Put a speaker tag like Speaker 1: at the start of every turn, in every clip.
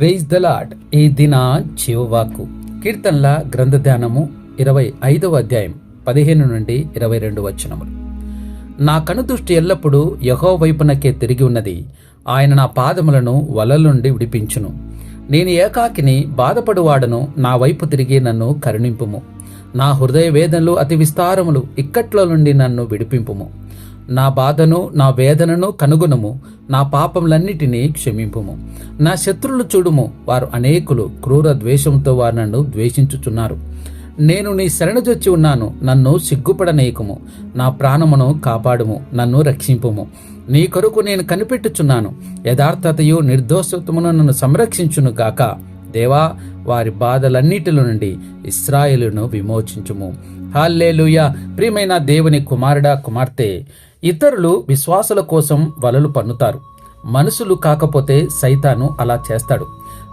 Speaker 1: Praise the lord ఈ దిన చివవాకు కీర్తనల గ్రంథ ధ్యానము ఇరవై ఐదవ అధ్యాయం పదిహేను నుండి ఇరవై రెండు వచనములు. నా కనుదృష్టి ఎల్లప్పుడూ యహో వైపునకే తిరిగి ఉన్నది. ఆయన నా పాదములను వలల నుండి విడిపించును. నేను ఏకాకిని బాధపడువాడను నా వైపు తిరిగి నన్ను కరుణింపుము. నా హృదయ వేదనలు అతి విస్తారములు ఇక్కట్ల నుండి నన్ను విడిపింపుము. నా బాధను నా వేదనను కనుగొనుము. నా పాపములన్నిటినీ క్షమింపుము. నా శత్రులు చూడుము. వారు అనేకులు క్రూర ద్వేషంతో వారు నన్ను ద్వేషించుచున్నారు. నేను నీ శరణజొచ్చి ఉన్నాను. నన్ను సిగ్గుపడనేయకుము. నా ప్రాణమును కాపాడుము. నన్ను రక్షింపుము. నీ కొరకు నేను కనిపెట్టుచున్నాను. యథార్థతయు నిర్దోషత్వమును నన్ను సంరక్షించును గాక. దేవా వారి బాధలన్నిటిలో నుండి ఇస్రాయేలును విమోచించుము. హాల్లేలుయ. ప్రియమైన దేవుని కుమారుడా కుమార్తె ఇతరులు విశ్వాసుల కోసం వలలు పన్నుతారు. మనుషులు కాకపోతే సైతాను అలా చేస్తాడు.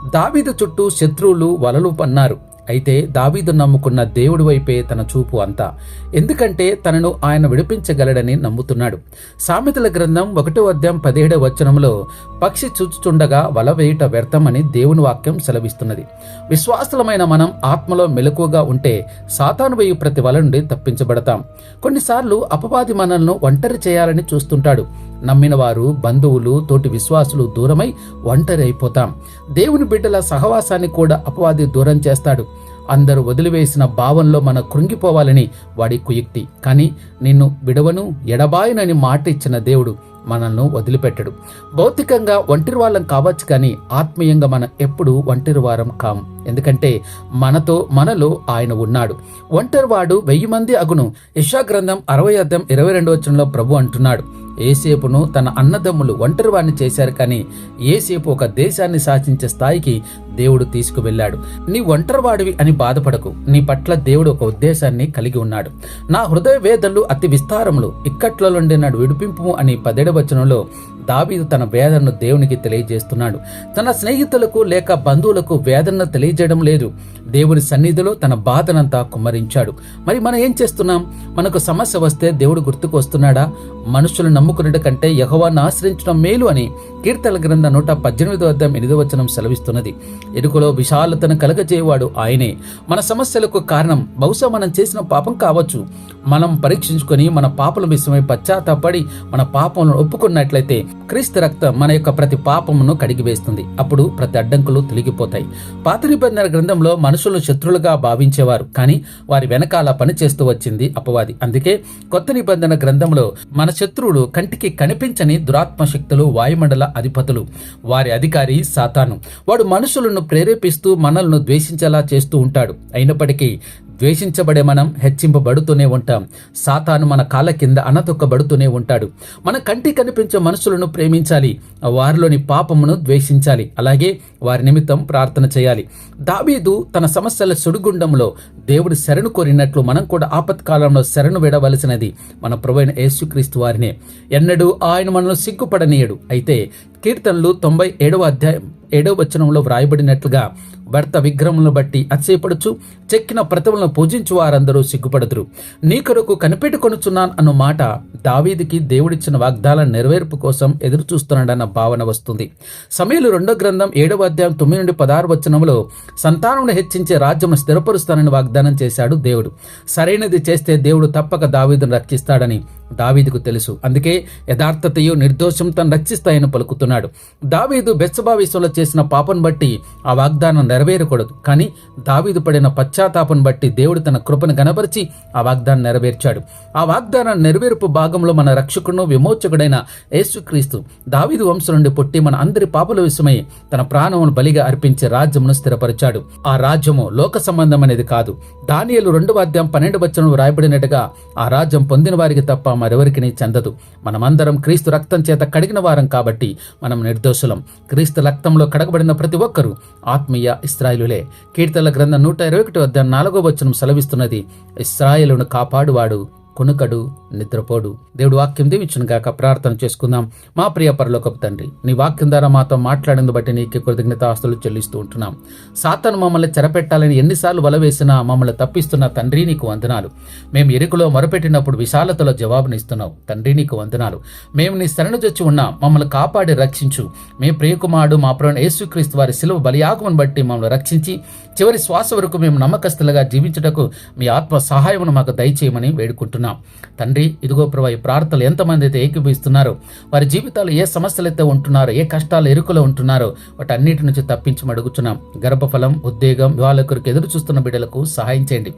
Speaker 1: దావీదు చుట్టూ శత్రువులు వలలు పన్నారు. అయితే దావీదు నమ్ముకున్న దేవుడి వైపే తన చూపు అంతా. ఎందుకంటే తనను ఆయన విడిపించగలడని నమ్ముతున్నాడు. సామెతల గ్రంథం ఒకటో అధ్యాయం పదిహేడవ వచనంలో పక్షి చూచుచుండగా వల వేయుట వ్యర్థమని దేవుని వాక్యం సెలవిస్తున్నది. విశ్వాసులమైన మనం ఆత్మలో మెలకువగా ఉంటే సాతాను వేయు ప్రతి వల నుండి తప్పించబడతాం. కొన్నిసార్లు అపవాది మనల్ని ఒంటరి చేయాలని చూస్తుంటాడు. నమ్మిన వారు బంధువులు తోటి విశ్వాసులు దూరమై ఒంటరి అయిపోతాం. దేవుని బిడ్డల సహవాసాన్ని కూడా అపవాది దూరం చేస్తాడు. అందరూ వదిలివేసిన భావంలో మన కృంగిపోవాలని వాడి కుయుక్తి. కానీ నిన్ను విడవను ఎడబాయనని మాట ఇచ్చిన దేవుడు మనల్ని వదిలిపెట్టడు. భౌతికంగా ఒంటరి వాళ్ళం కావచ్చు కానీ ఆత్మీయంగా మనం ఎప్పుడు ఒంటరి వారం కాం. ఎందుకంటే మనతో మనలో ఆయన ఉన్నాడు. ఒంటరివాడు వెయ్యి మంది అగును. యశా గ్రంథం అరవై అర్థం ఇరవై రెండు వచనంలో ప్రభు అంటున్నాడు. ఏసేపును తన అన్నదమ్ములు ఒంటరివాణ్ణి చేశారు కానీ ఏసేపు ఒక దేశాన్ని శాసించే స్థాయికి దేవుడు తీసుకువెళ్ళాడు. నీ ఒంటరివాడివి అని బాధపడకు. నీ పట్ల దేవుడు ఒక ఉద్దేశాన్ని కలిగి ఉన్నాడు. నా హృదయ వేదలు అతి విస్తారములు. ఇక్కట్ల నుండి నాడు విడిపింపు అని పదేడ వచనంలో దావీదు తన వేదనను దేవునికి తెలియజేస్తున్నాడు. తన స్నేహితులకు లేక బంధువులకు వేదనను తెలియజేయడం లేదు. దేవుని సన్నిధిలో తన బాధనంతా కుమ్మరించాడు. మరి మనం ఏం చేస్తున్నాం? మనకు సమస్య వస్తే దేవుడు గుర్తుకు వస్తున్నాడా? మనుషులు నమ్ముకున్నట్టు కంటే యహోవాను ఆశ్రయించడం మేలు అని కీర్తన గ్రంథ నూట పద్దెనిమిదో వద్ద ఎనిమిదో వచనం సెలవిస్తున్నది. ఎరుకలో విశాలతను కలగజేయవాడు ఆయనే. మన సమస్యలకు కారణం బహుశా మనం చేసిన పాపం కావచ్చు. మనం పరీక్షించుకొని మన పాపల విషయమై పశ్చాత్తాపడి మన పాపములను ఒప్పుకున్నట్లయితే క్రీస్తు రక్తం మన యొక్క ప్రతి పాపమును కడిగివేస్తుంది అప్పుడు ప్రతి అడ్డంకులు తొలగిపోతాయి పాత నిబంధన గ్రంథంలో మనుషులు శత్రులుగా భావించేవారు కానీ వారి వెనకాల పని చేస్తూ వచ్చింది అపవాది. అందుకే కొత్త నిబంధన గ్రంథంలో మన శత్రువులు కంటికి కనిపించని దురాత్మ శక్తులు వాయుమండల అధిపతులు వారి అధికారి సాతాను. వాడు మనుషులను ప్రేరేపిస్తూ మనల్ని ద్వేషించేలా చేస్తూ ఉంటాడు. అయినప్పటికీ ద్వేషించబడే మనం హెచ్చింపబడుతూనే ఉంటాం. సాతాను మన కాళ్ళ కింద అనతొక్కబడుతూనే ఉంటాడు. మన కంటి కనిపించే మనుషులను ప్రేమించాలి. వారిలోని పాపమును ద్వేషించాలి. అలాగే వారి నిమిత్తం ప్రార్థన చేయాలి. దావీదు తన సమస్యల సుడిగుండంలో దేవుడు శరణు కోరినట్లు మనం కూడా ఆపత్కాలంలో శరణు విడవలసినది మన ప్రవైన యేసుక్రీస్తు వారినే. ఎన్నడూ ఆయన మనల్ని సిగ్గుపడనీయడు. అయితే కీర్తనలు తొంభై ఏడవ అధ్యాయం ఏడవ వచనంలో వ్రాయబడినట్లుగా భర్త విగ్రహములను బట్టి అతిశయపడుచు చెక్కిన ప్రతిమలను పూజించు వారందరూ సిగ్గుపడదురు. నీ కొరకు కనిపెట్టుకొనుచున్నాను అన్న మాట దావీదికి దేవుడిచ్చిన వాగ్దాల నెరవేర్పు కోసం ఎదురు చూస్తున్నాడన్న భావన వస్తుంది. సమయంలో రెండో గ్రంథం ఏడవ అధ్యాయం తొమ్మిది నుండి పదహారు వచనంలో సంతానమును హెచ్చించే రాజ్యమును స్థిరపరుస్తానని వాగ్దానం చేశాడు దేవుడు. సరైనది చేస్తే దేవుడు తప్పక దావీదును రక్షిస్తాడని దావీదుకు తెలుసు. అందుకే యథార్థతయు నిర్దోషం తను రక్షిస్తాయని పలుకుతున్నాడు. దావీదు బెత్సబా విషయంలో చేసిన పాపను బట్టి ఆ వాగ్దానం నెరవేరకూడదు. కానీ దావీదు పడిన పశ్చాత్తాపను బట్టి దేవుడు తన కృపను గనపరిచి ఆ వాగ్దానం నెరవేర్చాడు. ఆ వాగ్దానం నెరవేర్పు భాగంలో మన రక్షకుడు విమోచకుడైన యేసుక్రీస్తు దావీదు వంశం నుండి పుట్టి మన అందరి పాపల విషయమై తన ప్రాణమును బలిగా అర్పించే రాజ్యమును స్థిరపరిచాడు. ఆ రాజ్యము లోక సంబంధం అనేది కాదు. దానియలు రెండవ అధ్యాయం పన్నెండు వచ్చనం రాయబడినట్టుగా ఆ రాజ్యం పొందిన వారికి తప్ప మరెవరికి చెందదు. మనమందరం క్రీస్తు రక్తం చేత కడిగిన వారం కాబట్టి మనం నిర్దోషులం. క్రీస్తు రక్తంలో కడగబడిన ప్రతి ఒక్కరూ ఆత్మీయ ఇస్రాయిలులే. కీర్తల గ్రంథం నూట ఇరవై ఒకటి వద్ద నాలుగో వచనం సెలవిస్తున్నది ఇస్రాయిలును కాపాడువాడు కొనుకడు నిద్రపోడు. దేవుడు వాక్యం దీవించును గాక. ప్రార్థన చేసుకుందాం. మా ప్రియ పరలోకపు తండ్రి నీ వాక్యం ద్వారా మాతో మాట్లాడిన బట్టి నీకే కృతజ్ఞత ఆస్తులు చెల్లిస్తూ ఉంటున్నాం. సాతను మమ్మల్ని చెరపెట్టాలని ఎన్నిసార్లు వల వేసినా మమ్మల్ని తప్పిస్తున్న తండ్రి నీకు వందనాలు. మేము ఎరుకులో మొరపెట్టినప్పుడు విశాలతలో జవాబునిస్తున్నావు. తండ్రి నీకు వందనాలు. మేము నీ శరణు చొచ్చి ఉన్నాం మమ్మల్ని కాపాడి రక్షించు. మీ ప్రియకుమారుడు మా ప్రేమ యేసుక్రీస్తు వారి శిలువ బలియాగమును బట్టి మమ్మల్ని రక్షించి చివరి శ్వాస వరకు మేము నమ్మకస్తులుగా జీవించుటకు మీ ఆత్మ సహాయమును మాకు దయచేయమని వేడుకుంటున్నాం. తండ్రి ఇదిగో ప్రభా ఈ ప్రార్థనలు ఎంతమంది అయితే ఏకీభవిస్తున్నారు వారి జీవితాలు ఏ సమస్యలు అయితే ఉంటున్నారో ఏ కష్టాలు ఎరుకలో ఉంటున్నారో వాటి అన్నిటి నుంచి తప్పించి అడుగుతున్నాం గర్భఫలం ఉద్యోగం వివాహాల ఎదురు చూస్తున్న బిడ్డలకు సహాయం చేయండి.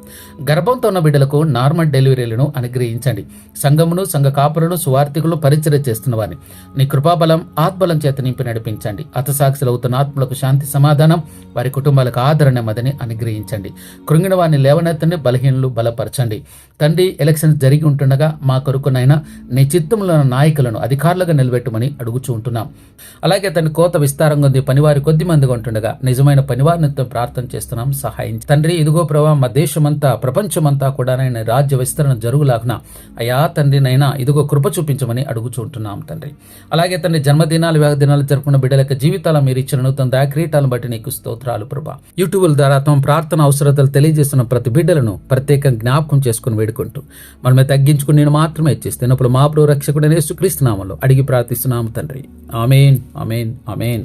Speaker 1: గర్భంతో ఉన్న బిడ్డలకు నార్మల్ డెలివరీలను అనుగ్రహించండి. సంఘమును సంఘ కాపులను సువార్థికులు పరిచయం చేస్తున్న వారిని. నీ కృపాబలం ఆత్బలం చేత నింపి నడిపించండి. అతసాక్షులు అవుతున్న ఆత్మలకు శాంతి సమాధానం వారి కుటుంబాలకు ఆదరణ మదని అనుగ్రహించండి. కృంగిన వారిని లేవనెత్తండి బలహీనలు బలపరచండి. తండ్రి ఎలక్షన్స్ జరిగి ఉంటుండగా మా కొరకునైనా నీ చిత్తంలో నాయకులను అధికారులుగా నిలబెట్టమని అడుగుచూ ఉంటున్నాం. అలాగే తన కోత విస్తారంగా ఉంది. పనివారి కొద్ది మందిగా ఉంటుండగా నిజమైన పనివారిని ప్రార్థన చేస్తున్నాం. సహాయం తండ్రి ఇదిగో ప్రభావ మా దేశమంతా ప్రపంచమంతా కూడా నేను రాజ్య విస్తరణ జరుగులాగున అయా తండ్రి నైనా ఇదిగో కృప చూపించమని అడుగుచుంటున్నాం తండ్రి. అలాగే తండ్రి జన్మదినాలు వ్యాధ దినాలు జరుపుకున్న బిడ్డల యొక్క జీవితాల మీరు ఇచ్చిన నూతన దయాక్రీటాలను బట్టి నీకు స్తోత్రాలు ప్రభా. యూట్యూబ్ ద్వారా తమ ప్రార్థన అవసరతలు తెలియజేస్తున్న ప్రతి బిడ్డలను ప్రత్యేకంగా జ్ఞాపకం చేసుకుని వేడుకుంటూ మనమే తగ్గించుకుని నేను మాత్రమే ఇచ్చేస్తున్నప్పుడు మా రక్షకుడు రక్షకుడనే సుక్రీస్తునామంలో అడిగి ప్రార్థిస్తున్నాము తండ్రి. Amen amen amen.